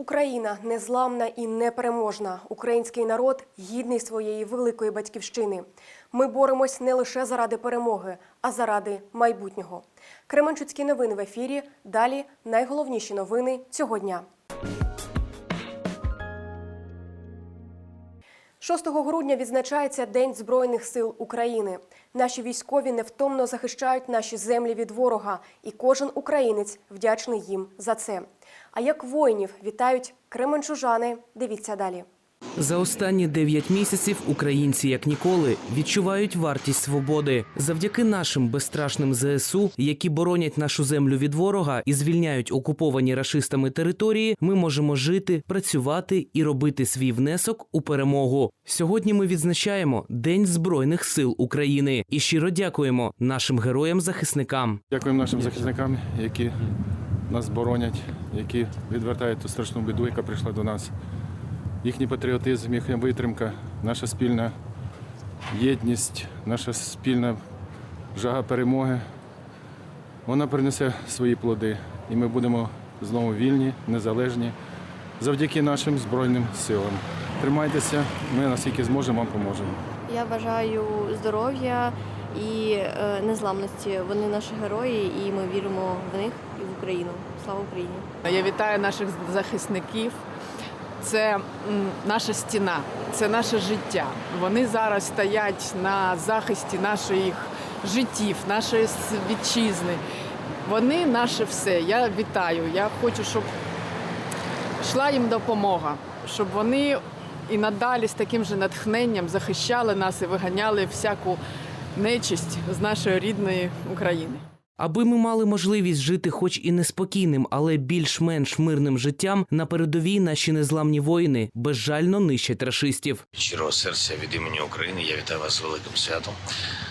Україна незламна і непереможна. Український народ гідний своєї великої батьківщини. Ми боремось не лише заради перемоги, а заради майбутнього. Кременчуцькі новини в ефірі. Далі найголовніші новини цього дня. 6 грудня відзначається День Збройних сил України. Наші військові невтомно захищають наші землі від ворога, і кожен українець вдячний їм за це. А як воїнів вітають кременчужани, дивіться далі. За останні дев'ять місяців українці, як ніколи, відчувають вартість свободи завдяки нашим безстрашним ЗСУ, які боронять нашу землю від ворога і звільняють окуповані рашистами території. Ми можемо жити, працювати і робити свій внесок у перемогу. Сьогодні ми відзначаємо День Збройних сил України і щиро дякуємо нашим героям-захисникам. Дякуємо нашим захисникам, які нас боронять, які відвертають ту страшну біду, яка прийшла до нас. Їхній патріотизм, їхня витримка, наша спільна єдність, наша спільна жага перемоги. Вона принесе свої плоди, і ми будемо знову вільні, незалежні завдяки нашим Збройним силам. Тримайтеся, ми наскільки зможемо, вам поможемо. Я бажаю здоров'я і е, незламності. Вони наші герої, і ми віримо в них і в Україну. Слава Україні! Я вітаю наших захисників. Це наша стіна, це наше життя. Вони зараз стоять на захисті наших життів, нашої вітчизни. Вони наше все. Я вітаю. Я хочу, щоб йшла їм допомога, щоб вони і надалі з таким же натхненням захищали нас і виганяли всяку нечисть з нашої рідної України. Аби ми мали можливість жити, хоч і неспокійним, але більш-менш мирним життям, на передовій наші незламні воїни безжально нищать рашистів. Щирого серця від імені України я вітаю вас з великим святом,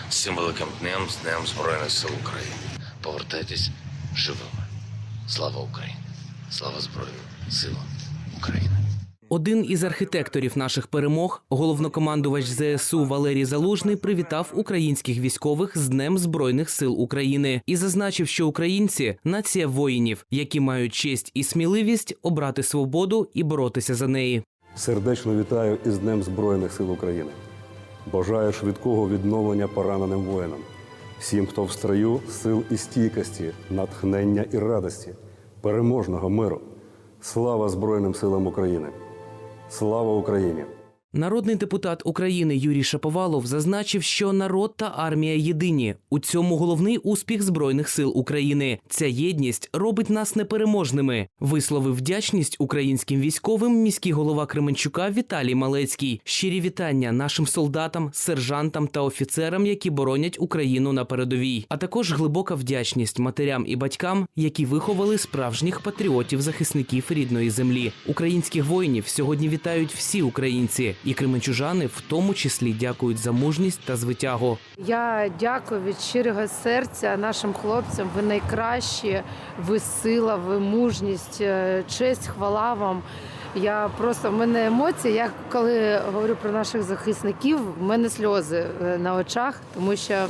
з цим великим днем, з Днем Збройних сил України. Повертайтесь живими. Слава Україні! Слава Збройним силам України! Один із архітекторів наших перемог, головнокомандувач ЗСУ Валерій Залужний, привітав українських військових з Днем Збройних сил України і зазначив, що українці нація воїнів, які мають честь і сміливість обрати свободу і боротися за неї. Сердечно вітаю із Днем Збройних сил України. Бажаю швидкого відновлення пораненим воїнам, всім, хто в строю сил і стійкості, натхнення і радості, переможного миру. Слава Збройним силам України! Слава Україні! Народний депутат України Юрій Шаповалов зазначив, що народ та армія єдині. У цьому головний успіх збройних сил України. Ця єдність робить нас непереможними. Висловив вдячність українським військовим міський голова Кременчука Віталій Малецький. Щирі вітання нашим солдатам, сержантам та офіцерам, які боронять Україну на передовій. А також глибока вдячність матерям і батькам, які виховали справжніх патріотів-захисників рідної землі. Українських воїнів сьогодні вітають всі українці, і кременчужани в тому числі дякують за мужність та звитягу. Я дякую від щирого серця нашим хлопцям. Ви найкращі, ви сила, ви мужність, е, честь, хвала вам. Я просто в мене емоції. Я коли говорю про наших захисників, в мене сльози е, на очах, тому що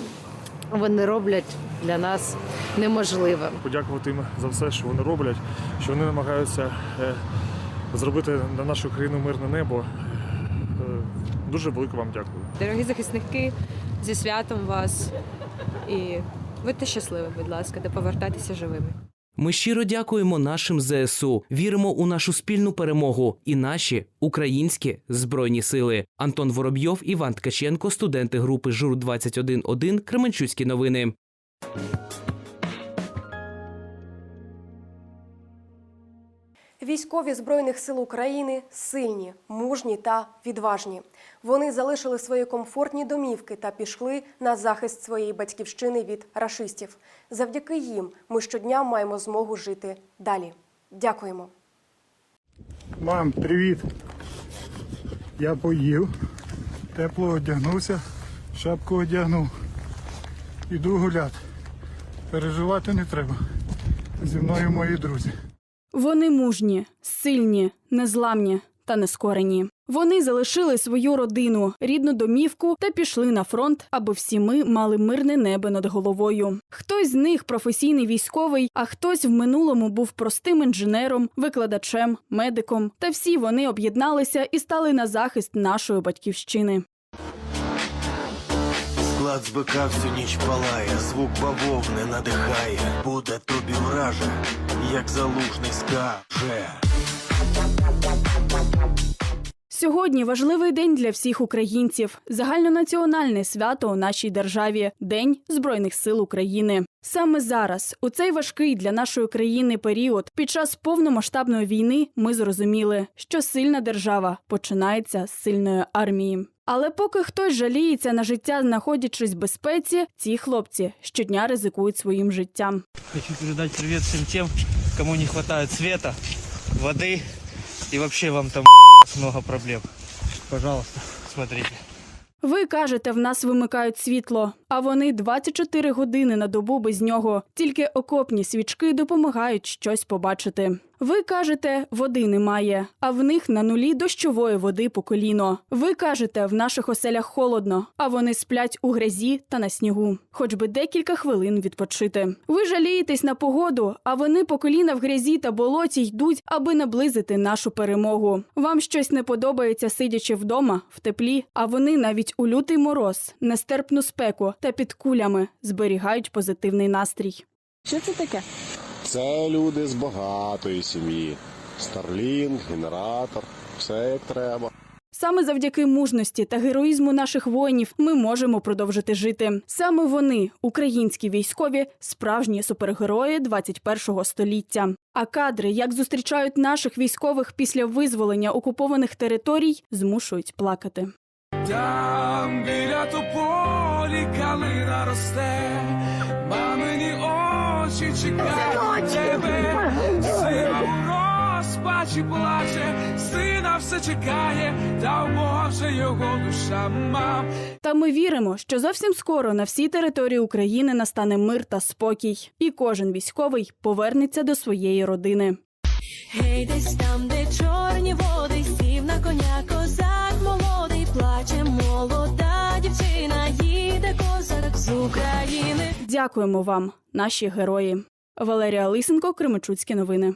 вони роблять для нас неможливе. подякувати їм за все, що вони роблять, що вони намагаються е, зробити на нашу країну мирне небо. Дуже велике вам дякую. Дорогі захисники, зі святом вас і будьте щасливі, будь ласка, де повертайтеся живими. Ми щиро дякуємо нашим ЗСУ, віримо у нашу спільну перемогу і наші українські збройні сили. Антон Воробйов, Іван Ткаченко, студенти групи ЖУР 211 Кременчуцькі новини. Військові збройних сил України сильні, мужні та відважні. Вони залишили свої комфортні домівки та пішли на захист своєї батьківщини від рашистів. Завдяки їм ми щодня маємо змогу жити далі. Дякуємо. Мам, привіт. Я поїв, тепло одягнувся, шапку одягнув. Іду гуляти. Переживати не треба. Зі мною мої друзі. Вони мужні, сильні, незламні та нескорені. Вони залишили свою родину, рідну домівку та пішли на фронт, аби всі ми мали мирне небо над головою. Хтось з них професійний військовий, а хтось в минулому був простим інженером, викладачем, медиком. Та всі вони об'єдналися і стали на захист нашої батьківщини. Склад збика всю ніч палає, звук бавовни надихає, буде тобі враже, як залужний скаже. Сьогодні важливий день для всіх українців, загальнонаціональне свято у нашій державі День Збройних сил України. Саме зараз, у цей важкий для нашої країни період, під час повномасштабної війни, ми зрозуміли, що сильна держава починається з сильної армії. Але поки хтось жаліється на життя, знаходячись в безпеці, ці хлопці щодня ризикують своїм життям. Хочу передать привет всем тем, кому не хватает света, воды и вообще вам там много проблем. Пожалуйста, смотрите. Ви кажете, в нас вимикають світло, а вони 24 години на добу без нього. Тільки окопні свічки допомагають щось побачити. Ви кажете, води немає, а в них на нулі дощової води по коліно. Ви кажете, в наших оселях холодно, а вони сплять у грязі та на снігу, хоч би декілька хвилин відпочити. Ви жалієтесь на погоду, а вони по коліна в грязі та болоті йдуть, аби наблизити нашу перемогу. Вам щось не подобається, сидячи вдома в теплі, а вони навіть у лютий мороз, нестерпну спеку та під кулями зберігають позитивний настрій. Що це таке? Це люди з багатої сім'ї. Старлінг, генератор, все як треба. Саме завдяки мужності та героїзму наших воїнів ми можемо продовжити жити. Саме вони, українські військові, справжні супергерої 21-го століття. А кадри, як зустрічають наших військових після визволення окупованих територій, змушують плакати. Там біля тополі калина росте, мамині очі чекають тебе, сина у розпачі плаче, сина все чекає, та може його душа мам. Та ми віримо, що зовсім скоро на всій території України настане мир та спокій, і кожен військовий повернеться до своєї родини. Гей, десь там, де чорні води, сів на коня козак молодий, плаче козак з України. Дякуємо вам, наші герої. Валерія Лисенко, Кременчуцькі новини.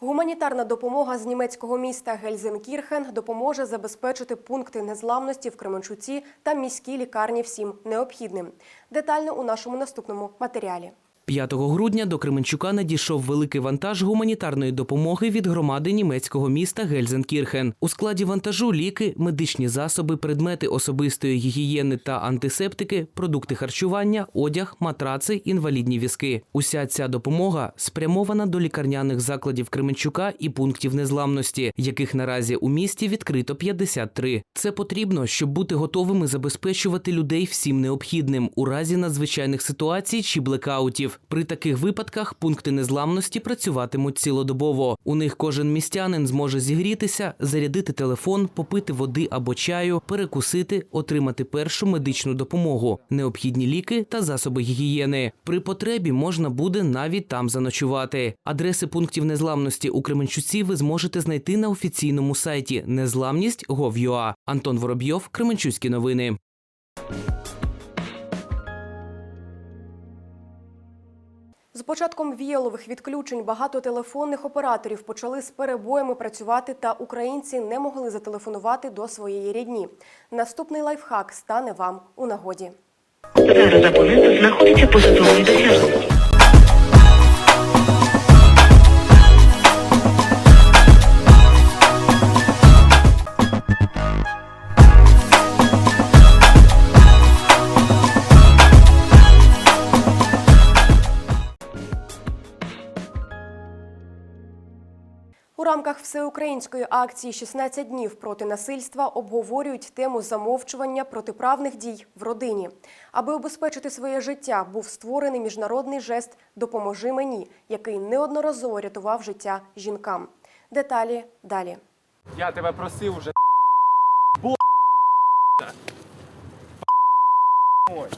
Гуманітарна допомога з німецького міста Гельзенкірхен допоможе забезпечити пункти незламності в Кременчуці та міській лікарні всім необхідним. Детально у нашому наступному матеріалі. 5 грудня до Кременчука надійшов великий вантаж гуманітарної допомоги від громади німецького міста Гельзенкірхен. У складі вантажу ліки, медичні засоби, предмети особистої гігієни та антисептики, продукти харчування, одяг, матраци, інвалідні візки. Уся ця допомога спрямована до лікарняних закладів Кременчука і пунктів незламності, яких наразі у місті відкрито 53. Це потрібно, щоб бути готовими забезпечувати людей всім необхідним у разі надзвичайних ситуацій чи блекаутів. При таких випадках пункти незламності працюватимуть цілодобово. У них кожен містянин зможе зігрітися, зарядити телефон, попити води або чаю, перекусити, отримати першу медичну допомогу, необхідні ліки та засоби гігієни. При потребі можна буде навіть там заночувати. Адреси пунктів незламності у Кременчуці ви зможете знайти на офіційному сайті незламність.gov.ua. Антон Воробйов, Кременчуцькі новини. З початком віялових відключень багато телефонних операторів почали з перебоями працювати, та українці не могли зателефонувати до своєї рідні. Наступний лайфхак стане вам у нагоді. Зараз абонент знаходиться досяжності. Рамках всеукраїнської акції «16 днів проти насильства обговорюють тему замовчування протиправних дій в родині. Аби обезпечити своє життя, був створений міжнародний жест Допоможи мені, який неодноразово рятував життя жінкам. Деталі далі. Я тебе просив уже. Ой.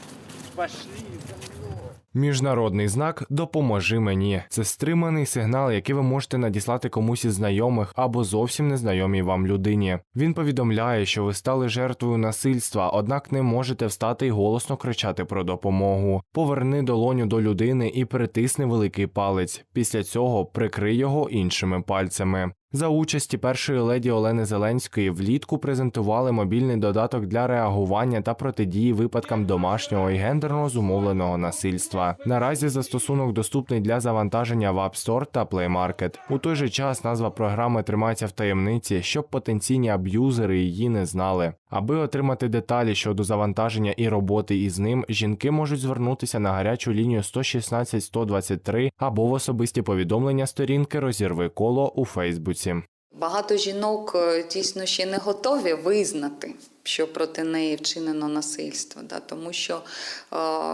Міжнародний знак Допоможи мені. Це стриманий сигнал, який ви можете надіслати комусь із знайомих або зовсім незнайомій вам людині. Він повідомляє, що ви стали жертвою насильства, однак не можете встати і голосно кричати про допомогу. Поверни долоню до людини і притисни великий палець. Після цього прикрий його іншими пальцями. За участі першої леді Олени Зеленської влітку презентували мобільний додаток для реагування та протидії випадкам домашнього і гендерно зумовленого насильства. Наразі застосунок доступний для завантаження в App Store та Play Market. У той же час назва програми тримається в таємниці, щоб потенційні аб'юзери її не знали. Аби отримати деталі щодо завантаження і роботи із ним, жінки можуть звернутися на гарячу лінію 116 123 або в особисті повідомлення сторінки Розірви коло у Фейсбуці. Багато жінок е, дійсно ще не готові визнати, що проти неї вчинено насильство, да, тому що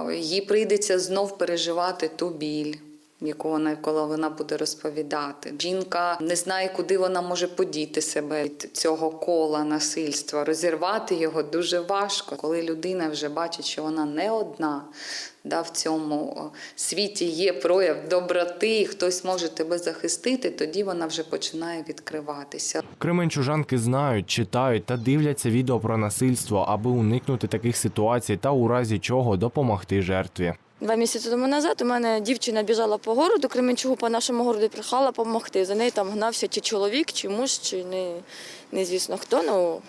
е, їй прийдеться знов переживати ту біль. Яку вона коли вона буде розповідати, жінка не знає, куди вона може подіти себе від цього кола насильства. Розірвати його дуже важко, коли людина вже бачить, що вона не одна. Да, в цьому світі є прояв доброти, і хтось може тебе захистити, тоді вона вже починає відкриватися. Кременчужанки знають, читають та дивляться відео про насильство, аби уникнути таких ситуацій та у разі чого допомогти жертві. Два місяці тому назад у мене дівчина біжала по городу, Кременчугу по нашому городу прихала допомогти. За нею там гнався чи чоловік, чи муж, чи не, звісно хто. Ну,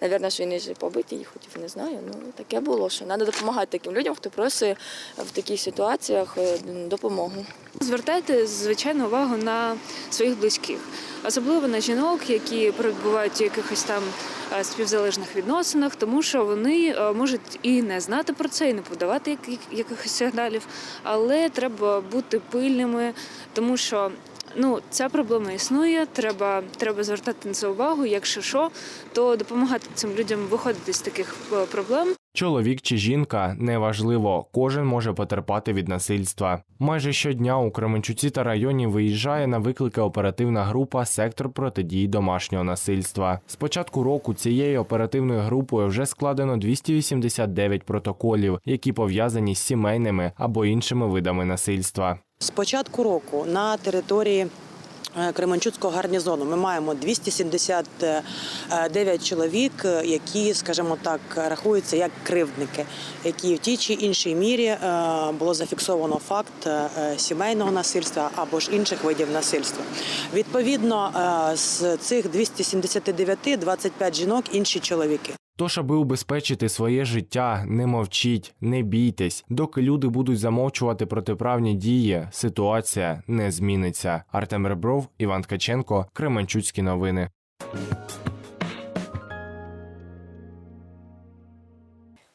Навірно, що він і побити її хотів, не знаю. Ну, таке було, що треба допомагати таким людям, хто просить в таких ситуаціях е, допомогу. Звертайте звичайно увагу на своїх близьких, особливо на жінок, які перебувають у якихось там е, співзалежних відносинах, тому що вони е, можуть і не знати про це, і не подавати якихось сигналів, але треба бути пильними, тому що. Ну, ця проблема існує, треба, треба звертати на це увагу. Якщо що, то допомагати цим людям виходити з таких е, проблем. Чоловік чи жінка неважливо, кожен може потерпати від насильства. Майже щодня у Кременчуці та районі виїжджає на виклики оперативна група Сектор протидії домашнього насильства. З початку року цією оперативною групою вже складено 289 протоколів, які пов'язані з сімейними або іншими видами насильства. З початку року на території Кременчуцького гарнізону ми маємо 279 чоловік, е, які, скажімо так, рахуються як кривдники, які в тій чи іншій мірі е, було зафіксовано факт е, сімейного насильства або ж інших видів насильства. Відповідно, е, з цих 279 25 жінок інші чоловіки. Тож, аби убезпечити своє життя, не мовчіть, не бійтесь. Доки люди будуть замовчувати протиправні дії, ситуація не зміниться. Артем Ребров, Іван Ткаченко, Кременчуцькі новини.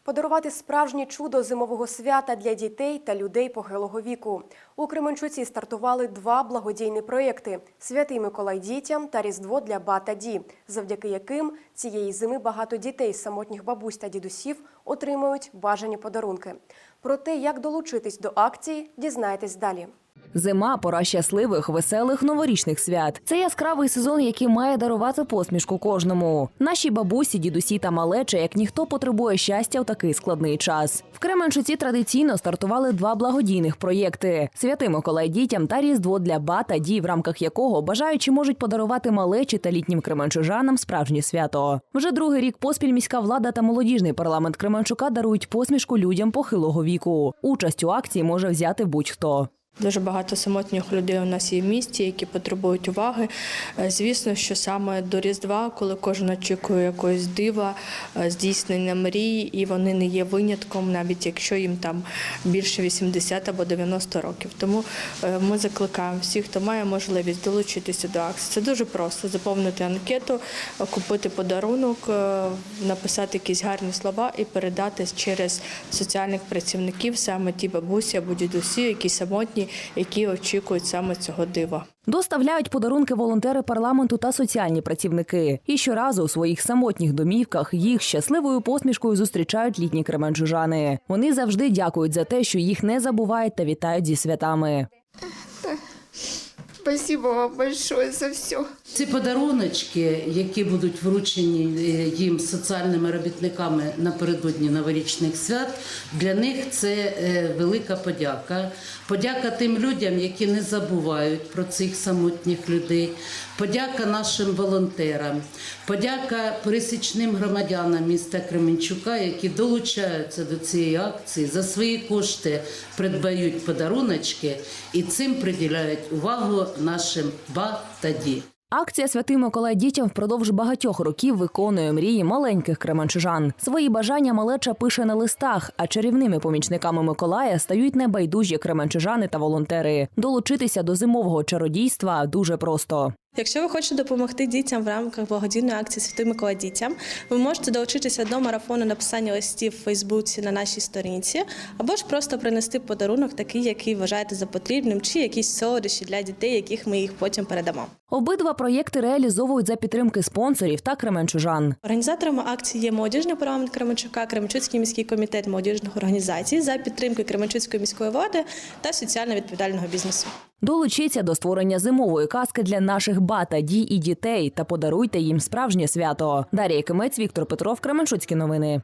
Подарувати справжнє чудо зимового свята для дітей та людей похилого віку. У Кременчуці стартували два благодійні проєкти Святий Миколай дітям та Різдво для ба та ді, завдяки яким цієї зими багато дітей самотніх бабусь та дідусів отримують бажані подарунки. Про те, як долучитись до акції, дізнаєтесь далі. Зима пора щасливих, веселих новорічних свят. Це яскравий сезон, який має дарувати посмішку кожному. Наші бабусі, дідусі та малеча, як ніхто потребує щастя в такий складний час. В Кременчуці традиційно стартували два благодійних проєкти: Святий Миколай дітям та Різдво для ба та ді, в рамках якого бажаючі можуть подарувати малечі та літнім кременчужанам справжнє свято. Вже другий рік поспіль міська влада та молодіжний парламент Кременчука дарують посмішку людям похилого віку. Участь у акції може взяти будь-хто. Дуже багато самотніх людей у нас є в місті, які потребують уваги. Е, Звісно, що саме до Різдва, коли кожен очікує якогось дива, е, здійснення мрій, і вони не є винятком, навіть якщо їм там більше 80 або 90 років. Тому е, ми закликаємо всіх, хто має можливість долучитися до акції. Це дуже просто заповнити анкету, купити подарунок, написати якісь гарні слова і передати через соціальних працівників саме ті бабусі або дідусі, які самотні, які очікують саме цього дива. Доставляють подарунки волонтери парламенту та соціальні працівники. І щоразу у своїх самотніх домівках їх щасливою посмішкою зустрічають літні кременчужани. Вони завжди дякують за те, що їх не забувають та вітають зі святами. Спасибо вам большое за все. Ці подаруночки, які будуть вручені е, їм соціальними робітниками напередодні новорічних свят, для них це е, велика подяка. Подяка тим людям, які не забувають про цих самотніх людей. Подяка нашим волонтерам, подяка пересічним громадянам міста Кременчука, які долучаються до цієї акції, за свої кошти придбають подаруночки і цим приділяють увагу нашим ба та ді. Акція Святий Миколай дітям впродовж багатьох років виконує мрії маленьких кременчужан. Свої бажання малеча пише на листах, а чарівними помічниками Миколая стають небайдужі кременчужани та волонтери. Долучитися до зимового чародійства дуже просто. Якщо ви хочете допомогти дітям в рамках благодійної акції Святий Миколай дітям, ви можете долучитися до марафону написання листів в Фейсбуці на нашій сторінці, або ж просто принести подарунок, такий, який вважаєте за потрібним, чи якісь солодощі для дітей, яких ми їх потім передамо. Обидва проєкти реалізовують за підтримки спонсорів та кременчужан. Організаторами акції є молодіжний парламент Кременчука, Кременчуцький міський комітет молодіжних організацій за підтримки Кременчуцької міської влади та соціально відповідального бізнесу. Долучіться до створення зимової казки для наших ба та ді і дітей та подаруйте їм справжнє свято. Дар'я Кимець, Віктор Петров, Кременчуцькі новини.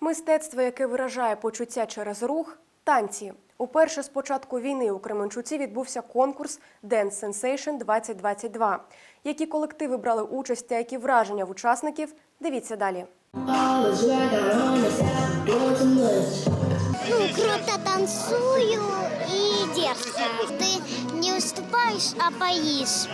Мистецтво, яке виражає почуття через рух, танці. Уперше з початку війни у Кременчуці відбувся конкурс Dance Sensation 2022. Які колективи брали участь та які враження в учасників? Дивіться далі. Ну, круто танцую и дерзко. Ты не уступаешь, а поишь.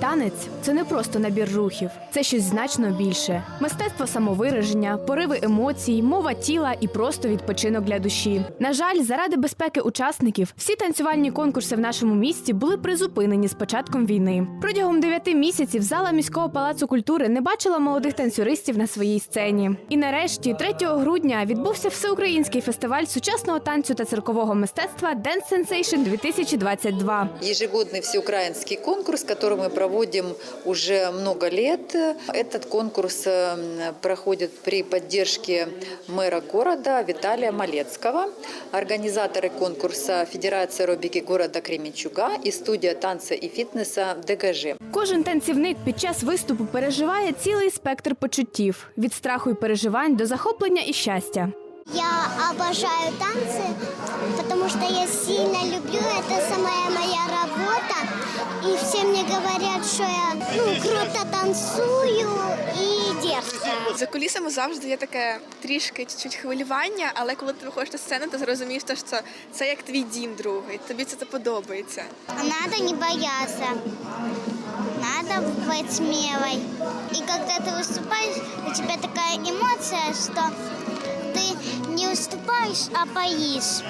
Танець це не просто набір рухів, це щось значно більше. Мистецтво самовираження, пориви емоцій, мова тіла і просто відпочинок для душі. На жаль, заради безпеки учасників всі танцювальні конкурси в нашому місті були призупинені з початком війни. Протягом дев'яти місяців зала міського палацу культури не бачила молодих танцюристів на своїй сцені. І нарешті, 3 грудня, відбувся всеукраїнський фестиваль сучасного танцю та циркового мистецтва Dance Sensation 2022. Ежегодный всеукраинский конкурс, который мы проводим уже много лет. Этот конкурс э, проходит при поддержке мэра города Виталия Малецкого, организаторы конкурса Федерация аэробики города Кременчуга и студия танца и фитнеса ДГЖ. Кожен танцівник під час виступу переживає цілий спектр почуттів від страху і переживань до захоплення і щастя. Я обожаю танцы, потому что я сильно люблю. Это самая моя работа. И все мне говорят, что я ну, круто танцую и дерзко. За кулісами завжди є таке трішки чуть хвилювання, але коли ти виходиш на сцену, ти зрозумієш, що це, це як твій дім другий. Тобі це, це подобається. Надо не бояться. Надо быть смелой. И когда ты выступаешь, у тебя такая эмоция, что ты не уступаешь, а поишь.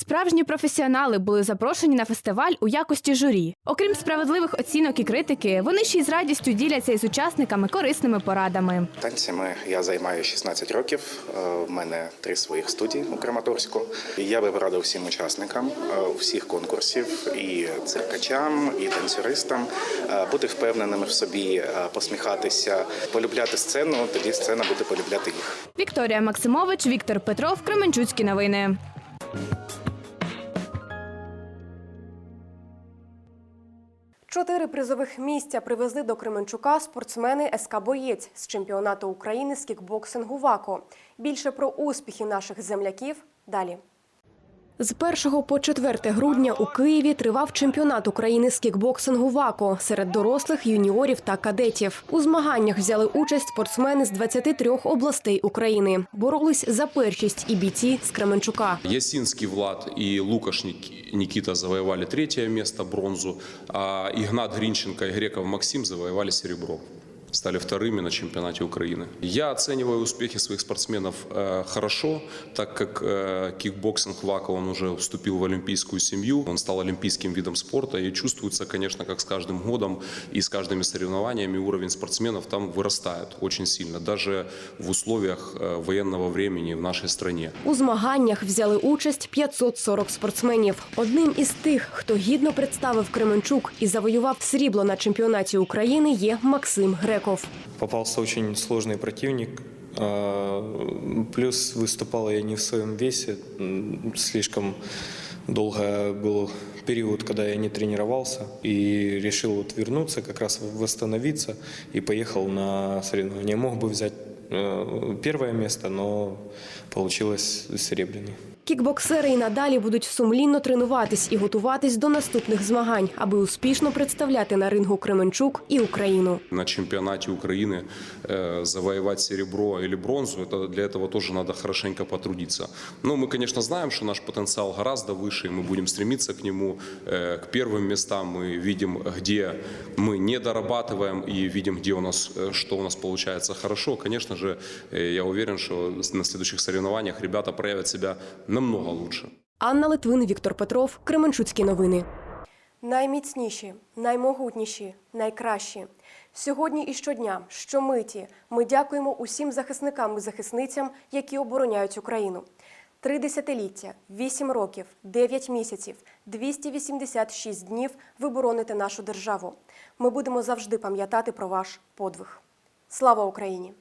Справжні професіонали були запрошені на фестиваль у якості журі. Окрім справедливих оцінок і критики, вони ще й з радістю діляться із учасниками корисними порадами. Танцями я займаюся 16 років. Е, В мене три своїх студії у Краматорську. Я би порадив всім учасникам е, всіх конкурсів, і циркачам, і танцюристам е, бути впевненими в собі, посміхатися, полюбляти сцену. Тоді сцена буде полюбляти їх. Вікторія Максимович, Віктор Петров, Кременчуцькі новини. Чотири призових місця привезли до Кременчука спортсмени СК Боєць з чемпіонату України з кікбоксингу ВАКО. Більше про успіхи наших земляків далі. З 1 по 4 грудня у Києві тривав чемпіонат України з кікбоксингу ВАКО серед дорослих, юніорів та кадетів. У змаганнях взяли участь спортсмени з 23 областей України. Боролись за першість і бійці з Кременчука. Ясинский Влад и Лукаш Никита завоевали третье место, бронзу, а Игнат Гринченко и Греков Максим завоевали серебро Стали вторыми на чемпионате Украины. Я оцениваю успехи своих спортсменов э, хорошо, так как э, кикбоксинг ВАКО, он уже вступил в олимпийскую семью, он стал олимпийским видом спорта и чувствуется, конечно, как с каждым годом и с каждыми соревнованиями уровень спортсменов там вырастает очень сильно, даже в условиях э, военного времени в нашей стране. У змаганнях взяли участь 540 спортсменів. Одним із тих, хто гідно представив Кременчук і завоював срібло на чемпіонаті України, є Максим Греков. Попался очень сложный противник, А, Плюс выступал я не в своем весе. Слишком долго был период, когда я не тренировался. И решил вот вернуться, как раз восстановиться. И поехал на соревнования. Мог бы взять э, первое место, но получилось серебряный. Кікбоксери і надалі будуть сумлінно тренуватись і готуватись до наступних змагань, аби успішно представляти на рингу Кременчук і Україну. На чемпионате Украины э, завоевать серебро или бронзу, это для этого тоже надо хорошенько потрудиться. Но мы, конечно, знаем, что наш потенциал гораздо выше, и мы будем стремиться к нему, э, к первым местам. Мы видим, где мы не дорабатываем, и видим, где у нас, э, что у нас получается хорошо. Конечно же, э, я уверен, что на следующих соревнованиях ребята проявят себя намного лучше. Анна Литвин, Віктор Петров, Кременчуцькі новини. Найміцніші, наймогутніші, найкращі. Сьогодні і щодня, щомиті, ми дякуємо усім захисникам і захисницям, які обороняють Україну. Три десятиліття, вісім років, дев'ять місяців, 286 днів ви бороните нашу державу. Ми будемо завжди пам'ятати про ваш подвиг. Слава Україні!